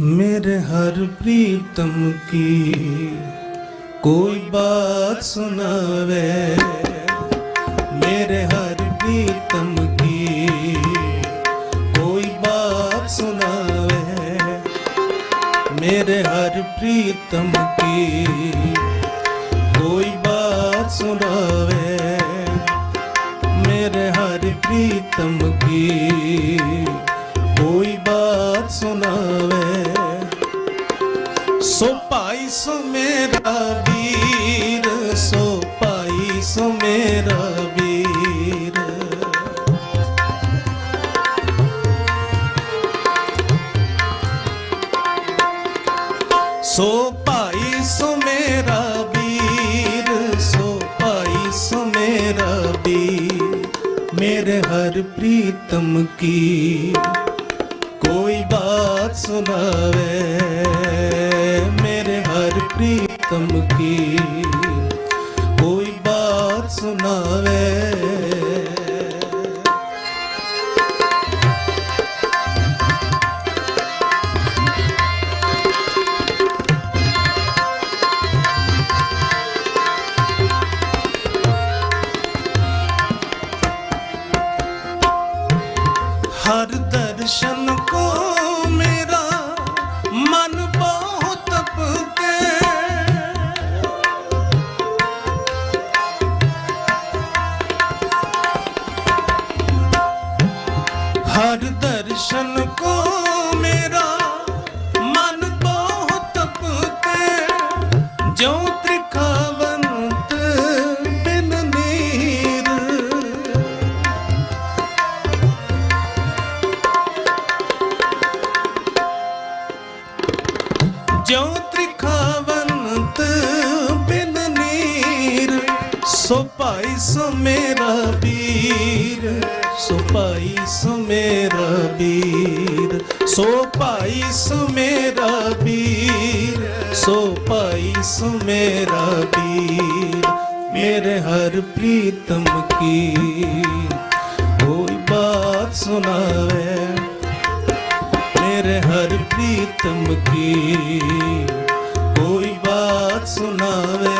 मेरे हर प्रीतम की कोई बात सुनावे मेरे हर प्रीतम की कोई बात सुनावे मेरे हर प्रीतम की कोई बात सुनावे मेरे हर प्रीतम की कोई बात सुनावे ਸੋ ਭਾਈ ਸੋ ਮੇਰਾ ਵੀਰ, ਸੋ ਭਾਈ ਸੋ ਮੇਰਾ ਵੀਰ। ਸੋ ਭਾਈ ਸੋ ਮੇਰਾ ਵੀਰ, ਸੋ ਭਾਈ ਸੋ ਮੇਰਾ ਵੀਰ। ਮੇਰੇ ਹਰ ਪ੍ਰੀਤਮ ਕੀ ਬਾਤ ਸੁਣਾਵੇ ਮੇਰੇ ਹਰ ਪ੍ਰੀਤਮ ਕੀ। ਕੋਈ ਬਾਤ ਸੁਣਾਵੇ। ਹਰ ਦਰਸ਼ਨ दर्शन को ਸੋ ਭਾਈ ਸੋ ਮੇਰਾ ਵੀਰ, ਸੋ ਭਾਈ ਸੋ ਮੇਰਾ ਵੀਰ, ਸੋ ਭਾਈ ਸੋ ਮੇਰਾ ਵੀਰ, ਸੋ ਭਾਈ ਸੋ ਮੇਰਾ ਵੀਰ, ਮੇਰੇ ਹਰ ਪ੍ਰੀਤਮ ਕੀ ਕੋਈ ਬਾਤ ਸੁਣਾਵੇ, ਮੇਰੇ ਹਰ ਪ੍ਰੀਤਮ ਕੀ ਕੋਈ ਬਾਤ ਸੁਣਾਵੇ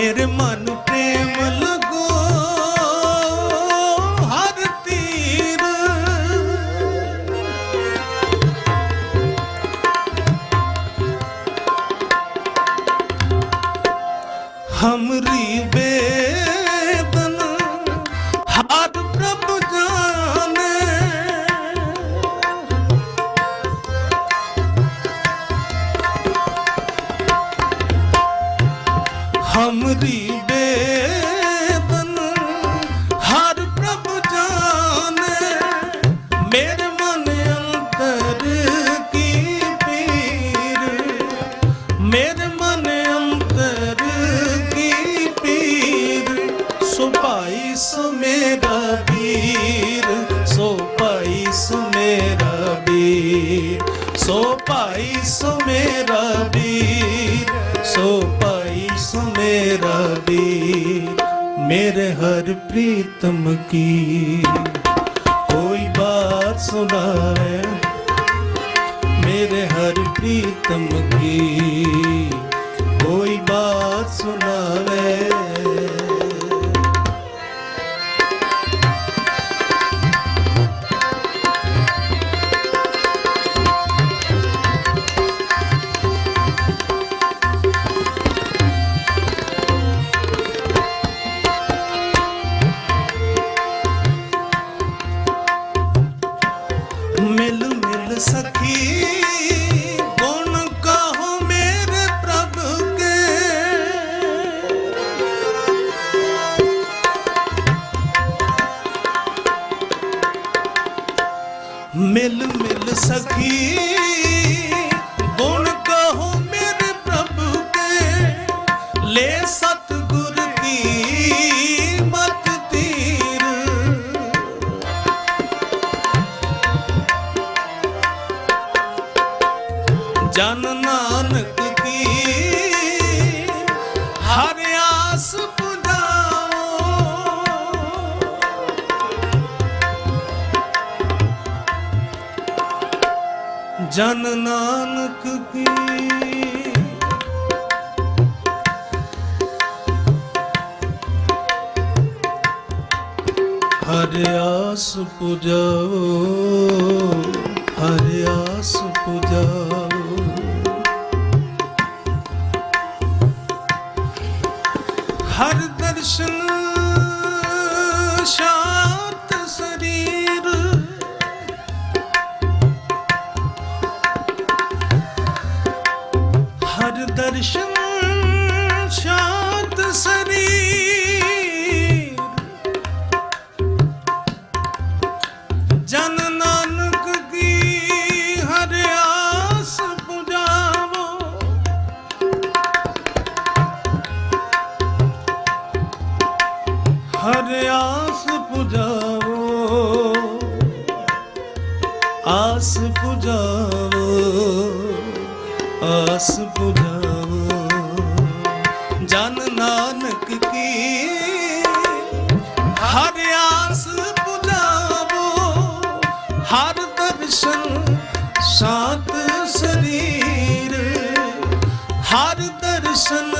ਮੇਰ ਮਨ ਪ੍ਰੇਮ ਲਗੋ ਹਰ ਤੀਰ। ਹਮਰੀ ਹਮਰੀ ਬੇਦਨ, ਹਰ ਪ੍ਰਭ ਜਾਣੇ, ਮੇਰੇ ਮਨ ਅੰਦਰ ਕੀ ਪੀਰ? ਮੇਰੇ ਮਨ ਅੰਦਰ ਕੀ ਪੀਰ? ਸੁਭਾਈ ਸੁਮੇਰਾ ਵੀਰ, ਸੋ ਭਾਈ ਸੁਮੇਰਾ ਵੀਰ, ਸੋ ਭਾਈ ਸੁਮੇਰਾ ਵੀਰ, ਸੋ ਮੇਰਾ ਵੀਰ, ਮੇਰੇ ਹਰ ਪ੍ਰੀਤਮ ਕੀ। ਕੋਈ ਬਾਤ ਸੁਣਾਵੇ, ਮੇਰੇ ਹਰ ਪ੍ਰੀਤਮ ਕੀ। ਕੋਈ ਬਾਤ ਸੁਣਾਵੇ। keep ਜਨ ਨਾਨਕ ਕੀ? ਹਰ ਆਸ ਪੁਜਾਓ ਹਰ ਆਸ ਪੁਜਾਓ। ਹਰ ਦਰਸ਼ਨ ਸ਼ਾਂਤ ਦਰਸ਼ਨ ਸ਼ਾਂਤ ਸਰੀਰ। ਜਨ ਨਾਨਕ ਕੀ ਹਰ ਆਸ ਪੁਜਾਵੋ। ਹਰ ਆਸ ਪੁਜਾਵੋ। ਆਸ ਪੁਜਾਵੋ। ਆਸ ਪੁਜਾਵੋ ਹਰ ਦਰਸ਼ਨ ਸਾਤ ਸਰੀਰ, ਹਰ ਦਰਸ਼ਨ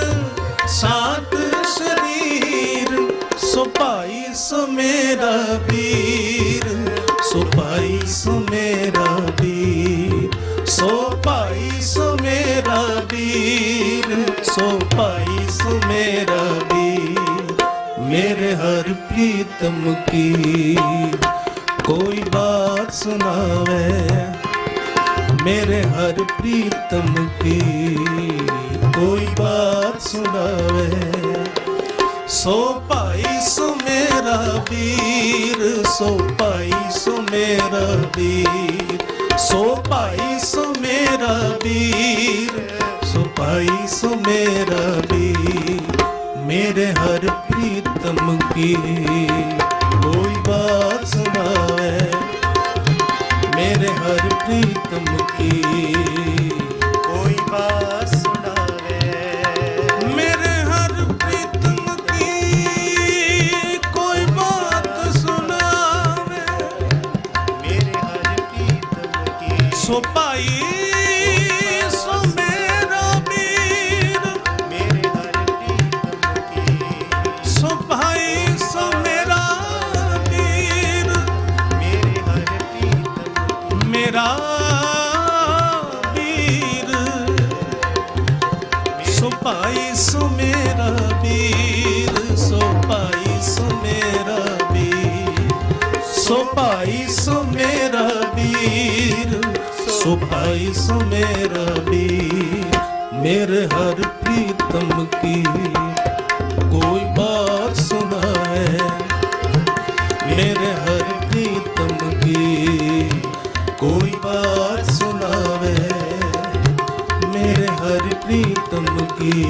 ਸਾਤ ਸਰੀਰ, ਸੋ ਭਾਈ ਸੋ ਮੇਰਾ ਵੀਰ ਵੀਰ, ਸੋ ਭਾਈ ਸੋ ਸੋ ਭਾਈ ਸੋ ਵੀਰ, ਮੇਰੇ ਹਰ ਪ੍ਰੀਤਮ ਕੋਈ ਬਾਤ ਸੁਣਾਵੇ। ਮੇਰੇ ਹਰ ਪ੍ਰੀਤਮ ਕੀ ਕੋਈ ਬਾਤ ਸੁਣਾਵੇ। ਸੋ ਭਾਈ ਸੋ ਮੇਰਾ ਵੀਰ, ਸੋ ਭਾਈ ਸੋ ਮੇਰਾ ਵੀਰ, ਸੋ ਭਾਈ ਸੋ ਮੇਰਾ ਵੀਰ, ਸੋ ਭਾਈ ਸੋ ਮੇਰਾ ਵੀਰ। ਮੇਰੇ ਹਰ ਪ੍ਰੀਤਮ ਕੀ ਸੋ ਮੇਰਾ ਵੀ ਮੇਰੇ ਹਰ ਪ੍ਰੀਤਮ ਕੀ। ਕੋਈ ਬਾਤ ਸੁਣਾਏ, ਮੇਰੇ ਹਰ ਪ੍ਰੀਤਮ ਕੀ। ਕੋਈ ਬਾਤ ਸੁਣਾਵੇ, ਮੇਰੇ ਹਰ ਪ੍ਰੀਤਮ ਕੀ।